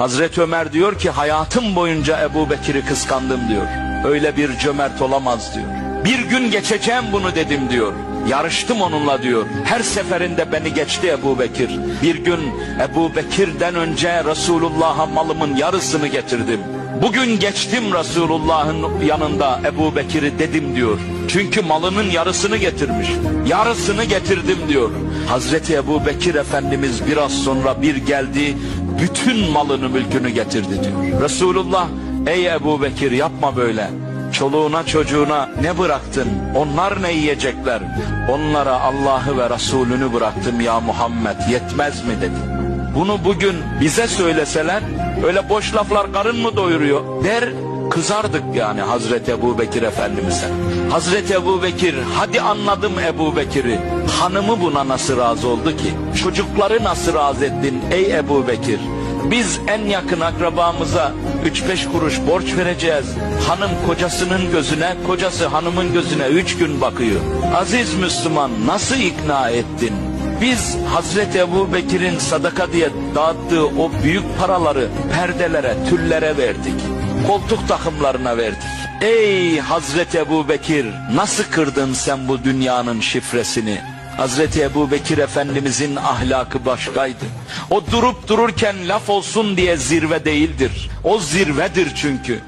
Hazreti Ömer diyor ki hayatım boyunca Ebu Bekir'i kıskandım diyor. Öyle bir cömert olamaz diyor. Bir gün geçeceğim bunu dedim diyor. Yarıştım onunla diyor. Her seferinde beni geçti Ebu Bekir. Bir gün Ebu Bekir'den önce Resulullah'a malımın yarısını getirdim. Bugün geçtim Resulullah'ın yanında Ebu Bekir'i dedim diyor. Çünkü malının yarısını getirmiş. Yarısını getirdim diyor. Hazreti Ebu Bekir Efendimiz biraz sonra bir geldi bütün malını mülkünü getirdi diyor. Resulullah ey Ebu Bekir yapma böyle. Çoluğuna çocuğuna ne bıraktın? Onlar ne yiyecekler? Onlara Allah'ı ve Resulünü bıraktım ya Muhammed yetmez mi dedi. Bunu bugün bize söyleseler öyle boş laflar karın mı doyuruyor der kızardık yani Hazreti Ebu Bekir Efendimiz'e. Hazreti Ebu Bekir hadi anladım Ebu Bekir'i. Hanımı buna nasıl razı oldu ki? Çocukları nasıl razı ettin ey Ebu Bekir? Biz en yakın akrabamıza 3-5 kuruş borç vereceğiz. Hanım kocasının gözüne, kocası hanımın gözüne 3 gün bakıyor. Aziz Müslüman nasıl ikna ettin? Biz Hazreti Ebu Bekir'in sadaka diye dağıttığı o büyük paraları perdelere, tüllere verdik. Koltuk takımlarına verdik. Ey Hazreti Ebu Bekir nasıl kırdın sen bu dünyanın şifresini? Hazreti Ebu Bekir Efendimizin ahlakı başkaydı. O durup dururken laf olsun diye zirve değildir. O zirvedir çünkü.